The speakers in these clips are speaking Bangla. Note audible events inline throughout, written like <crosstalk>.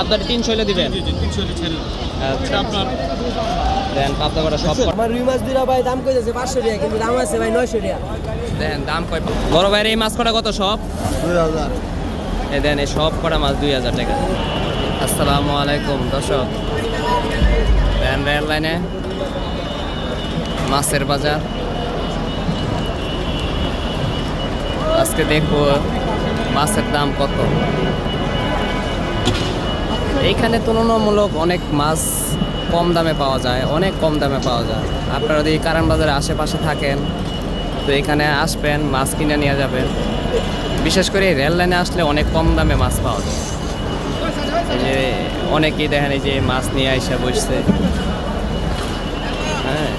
আপনার তিনশো হলে দিবেন? আচ্ছা। দেন পাবদা করা সব আমার রুই মাছ ভাই দাম কইতেছে পাঁচশো টাকা কিন্তু দাম আছে ভাই নয়শো টাকা। দেন দাম কয় বড় ভাইয়ের এই মাছ কটা কত সব? এই দেন এই সব কটা মাছ দুই হাজার টাকা। আসসালামু আলাইকুম দর্শক। দেন রেল লাইনে। মাছের বাজার। আজকে দেখব মাছের দাম কত? এইখানে তুলনামূলক অনেক মাছ কম দামে পাওয়া যায়, অনেক কম দামে পাওয়া যায়। আপনারা যদি কারণ বাজারের আশেপাশে থাকেন, তো এখানে আসবেন, মাছ কিনে নিয়ে যাবেন। বিশেষ করে রেল লাইনে আসলে অনেক কম দামে মাছ পাওয়া যায়। যে অনেকেই দেখেন যে মাছ নিয়ে আইসা বসছে। হ্যাঁ।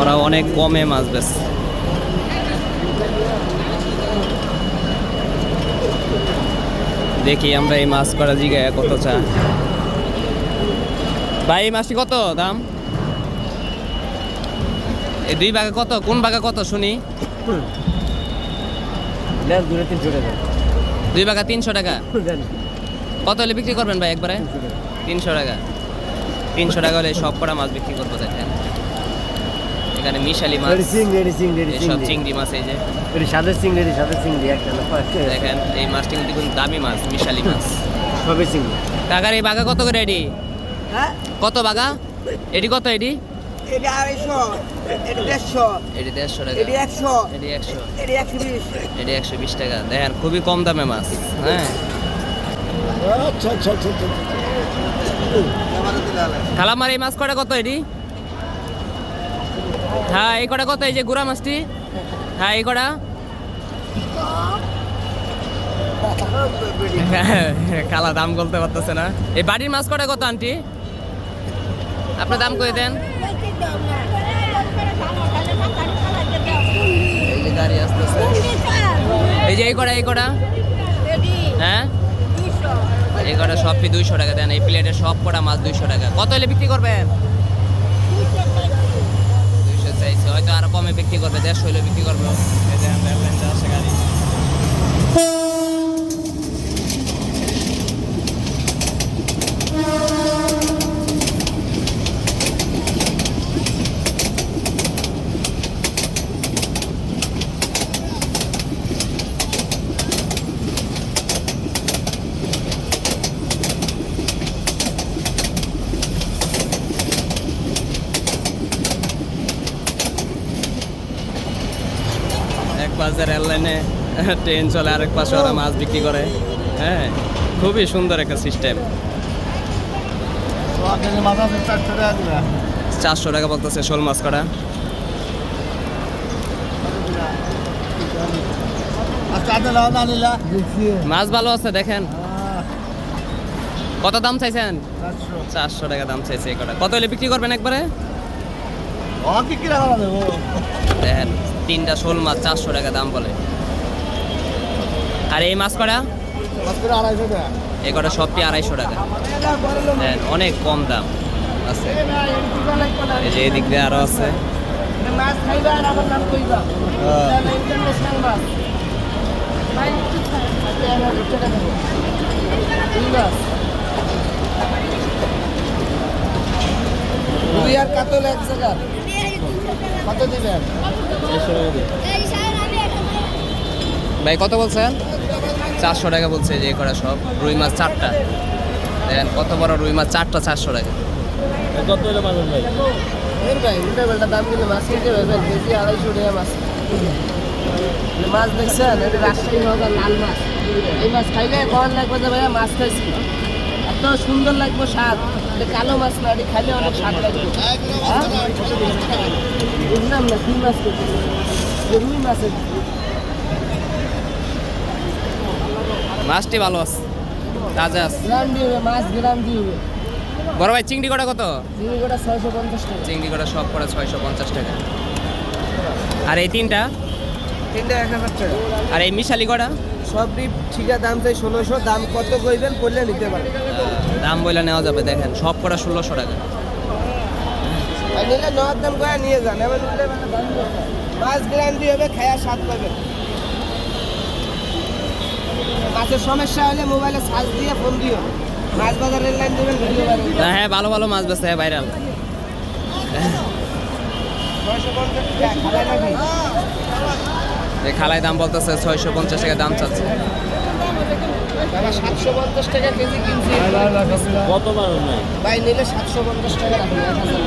ওরা অনেক কমে মাছ বেচছে। দেখি আমরা এই মাছ করা জিগায় কত চা। ভাই এই মাছটি কত দাম? এই দুই বাঘা কত? কোন বাঘা কত? শুনি। দুই বাঘা তিনশো টাকা? কত হলে বিক্রি করবেন ভাই একবারে? তিনশো টাকা। তিনশো টাকা হলে সব কটা মাছ বিক্রি করব দেখেন। এখানে মিশালি মাছ রেডি সিং রেডি সিং রেডি সিং সব চিংড়ি মাছ এই যে। রেডি সাদা সিং রেডি সাদা সিং দিয়ে একটা দেখেন এই মাছটি কিন্তু খুব দামি মাছ মিশালি মাছ। <laughs> সবে সিং টাকার এই বাঘা কত করে এডি? হ্যাঁ? কত বাঘা? এডি কত এডি? এটা আড়াইশো এটা দেড়শো। এডি দেড়শো টাকা। এটা একশো। এডি একশো। এটা একশো বিশ। এটি একশো বিশ টাকা। দেখেন খুবই কম দামে মাছ হ্যাঁ? আচ্ছা আচ্ছা আচ্ছা খালামার এই মাছ কটা কত এটি হ্যাঁ এই কটা কত? এই যে গুড়া মাছটি। হ্যাঁ এই কটা। খালা দাম বলতে পারতেছে না। এই বাড়ির মাছ কটা কত, আন্টি? আপনার দাম করে দেন? এই যে এই কটা এই কটা? হ্যাঁ? এই কটা সবটি দুইশো টাকা দেন। এই প্লেটের সব কটা মাছ দুইশো টাকা। কত হলে বিক্রি করবেন? চাইছে হয়তো আরও কমে বিক্রি করবে দেড়শো হলে বিক্রি করবে গাড়ি। পাশে রেল লাইনে ট্রেন চলে আরেক পাশে ওরা মাছ বিক্রি করে। হ্যাঁ খুবই সুন্দর একটা সিস্টেম চারশো টাকা বলতেছে শোল মাছ করা মাছ ভালো আছে দেখেন। কত দাম চাইছেন? চারশো। টাকা দাম চাইছে কটা। কত হলে বিক্রি করবেন একবারে? দেখেন। তিনটা শোল মাছ চারশো টাকা দাম বলে। আর এই মাছ কটা? এই কটা সবটি আড়াইশো টাকা। অনেক কম দাম আছে। এই যে এদিক দিয়ে আরও আছে। আর জায়গা কত দিবেন? ভাই কত বলছেন? চারশো টাকা বলছে যে করা সব। রুই মাছ চারটা। দেখেন কত বড় রুই মাছ চারটা চারশো টাকা। এর ভাই? উল্টা পাল্টা দাম কিন্তু মাছ কিনতে পারবেন কেজি আড়াইশো টাকা মাছ। মাছ দেখছেন এটা রাজশাহী হোক লাল মাছ। এই মাছ খাইলে কখন লাগবে যে ভাইয়া মাছ খাইছি। এত সুন্দর লাগবে স্বাদ। এটা কালো মাছ না খাইলে অনেক স্বাদ লাগবে হ্যাঁ? বুঝলাম না কি মাছ রুই মাছ মাছটি ভালো আছে তাজা আছে। গ্রাম দিয়ে মাছ গ্রাম দিয়ে বড় ভাই চিংড়ি কটা কত? চিংড়ি গোটা ছয়শো পঞ্চাশ টাকা। চিংড়ি কটা সব করে ছয়শো পঞ্চাশ টাকা। আর এই তিনটা? তিনটা এক হাজার টাকা। আর এই মিশালি কটা? সব ঠিকা দাম চাই ষোলোশো দাম কত কইবেন করলে নিতে পারেন দাম বলে নেওয়া যাবে দেখেন। সব কটা ষোলোশো টাকা। নিলে দাম করে নিয়ে যান এবার মানে হয়। মাছ হবে খায়া স্বাদ মাছের সমস্যা হলে মোবাইলে সার্চ দিয়ে ফোন দিও। মাছ বাজারের লাইন দেবেন ভিডিও বানিয়ে হ্যাঁ ভালো ভালো মাছ ভাইরাল। ছয়শো পঞ্চাশ খালাই খালাই দাম বলতেছে ছয়শো পঞ্চাশ টাকা দাম চাচ্ছে। বাবা সাতশো পঞ্চাশ টাকা কেজি কিনছি। কতবার নাই ভাই নিলে সাতশো পঞ্চাশ টাকা রাখুন এক হাজার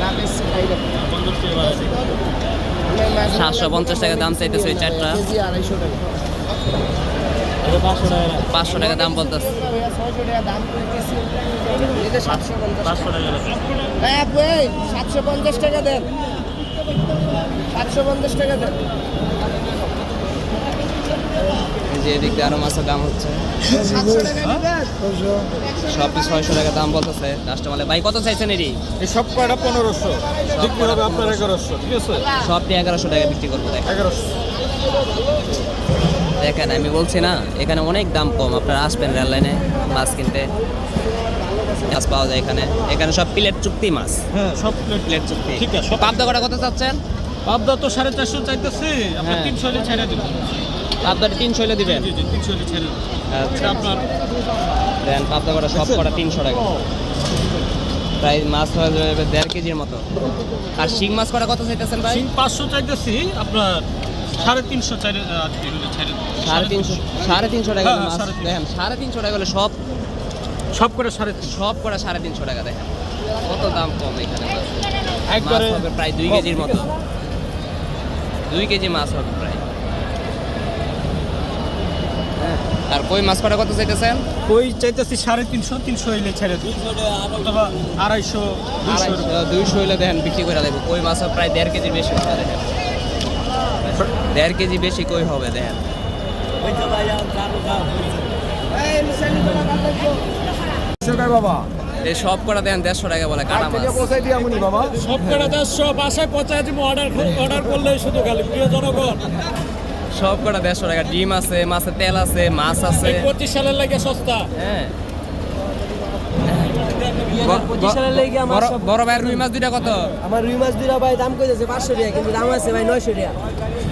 না বেশি সাতশো পঞ্চাশ টাকা দাম চাইতেছে ওই চারটা। কেজি আড়াইশো টাকা। পাঁচশো টাকা দাম। বলতেছে। টাকা দাম করে সাতশো পঞ্চাশ টাকা দেন। সাতশো পঞ্চাশ টাকা দেন। এদিক দিয়ে আরও মাছের দাম হচ্ছে। টাকা ছয়শো টাকা দাম বলতেছে কাস্টমারে ভাই কত চাইছেন এটি? সব কয়টা? পনেরোশো। বিক্রি হবে আপনার এগারোশো ঠিক আছে? সবটি এগারোশো টাকা বিক্রি করব দেখেন। এগারোশো। দেখেন আমি বলছি না এখানে অনেক দাম কম। আপনারা আসবেন রেল লাইনে মাছ কিনতে। মাছ পাওয়া যায় এখানে। এখানে সব প্লেট চুক্তি মাছ। হ্যাঁ সব প্লেট প্লেট চুক্তি। ঠিক আছে, সব- পাবদা কটা কত চাচ্ছেন? পাবদা তো সাড়ে চারশো চাইতেছি। আপনার হ্যাঁ। তিনশো ছেড়ে পাবদাটা তিনশো হলে দিবেন? আচ্ছা। দেন পাবদা কটা সব কটা তিনশো টাকা। প্রায় মাছ হয়ে যাবে দেড় কেজির মতো। আর শিং মাছ কটা কত চাইতেছেন ভাই? পাঁচশো চাইতেছি আপনার সাড়ে তিনশো সাড়ে তিনশো সাড়ে তিনশো টাকা হ্যাঁ, সাড়ে তিনশো। দেখেন সাড়ে তিনশো টাকা হলে সব সব করে সাড়ে সব সাড়ে তিনশো টাকা দেখেন। কত দাম কম এখানে। একবারে প্রায় দুই কেজির মতো। দুই কেজি মাছ হবে প্রায়। আর কই মাছ কটা কত চাইতেছেন? কই চাইতেছি সাড়ে তিনশো তিনশো হলে ছেড়ে দিন অথবা আড়াইশো দুইশো হইলে দেখেন বিক্রি করে দেবো। কই মাছ প্রায় দেড় কেজি বেশি হবে দেখেন। দেড় কেজি বেশি কই হবে দেখেন। বাবা এই সব কটা দেন দেড়শো টাকা বলে কাটা মাছ। পৌঁছাই দিয়ে আমনি বাবা। সব করে দেড়শো বাসায় পৌঁছায় দিব অর্ডার অর্ডার করলে শুধু খালি। প্রিয় জনগণ সব কটা দেড়শো টাকা। ডিম আছে মাছের তেল আছে মাছ আছে। পঁচিশ সালের লাগে সস্তা। হ্যাঁ। বড়- বড় রুই মাছ দুইটা কত? আমার রুই মাছ দুইটা ভাই দাম কইতেছে পাঁচশো টাকা কিন্তু দাম আছে ভাই নয়শো টাকা।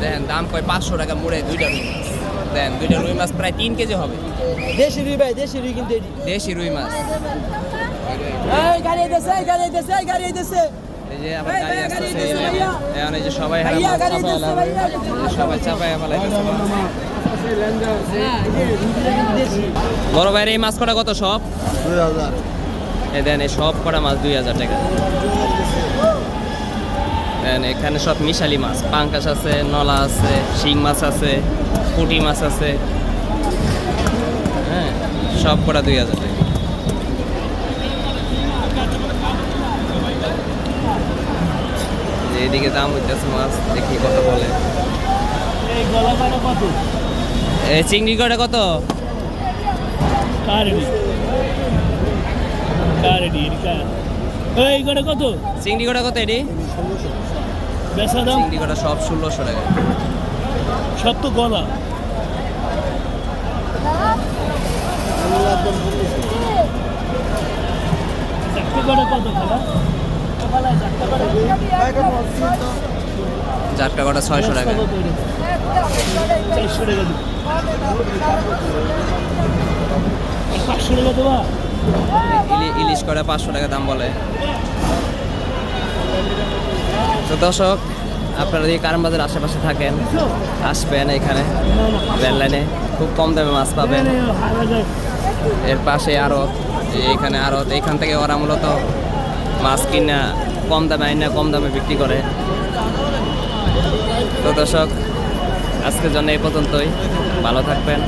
দেন দাম কয় পাঁচশো টাকা মুড়ে দুইটা রুই মাছ। দেন দুইটা রুই মাছ প্রায় তিন কেজি হবে। দেশি রুই ভাই দেশি রুই কিন্তু দেশি রুই মাছ। এই গাড়ি গাড়ি গাড়ি এই এই যে সবাই সবাই বড় ভাইয়ের এই মাছ কটা কত সব? এই দেন, এই সব কটা মাছ দুই হাজার টাকা। দেন, এখানে সব মিশালি মাছ। পাঙ্কাশ আছে, নলা আছে, শিং মাছ আছে, পুঁটি মাছ আছে। হ্যাঁ সব কটা দুই হাজার টাকা যে এদিকে দাম হইতেছে মাছ দেখি কত? বলে চিংড়ি কটা কত? চিংড়ি কটা কত এটি? চিংড়ি কটা সব ষোলোশো টাকা। সত্য গলা। কত খেলা চারটা কটা, ছয়শো টাকা। ইলিশ করে পাঁচশো টাকা দাম বলে। তো দর্শক, আপনারা যদি কারণ বাজার আশেপাশে থাকেন, আসবেন এখানে রেল লাইনে খুব কম দামে মাছ পাবেন। এর পাশে আড়ত এখানে আড়ত এখান থেকে ওরা মূলত মাছ কিনা, কম দামে আইনা, কম দামে বিক্রি করে। তো দর্শক, আজকের জন্য এই পর্যন্তই। ভালো থাকবেন।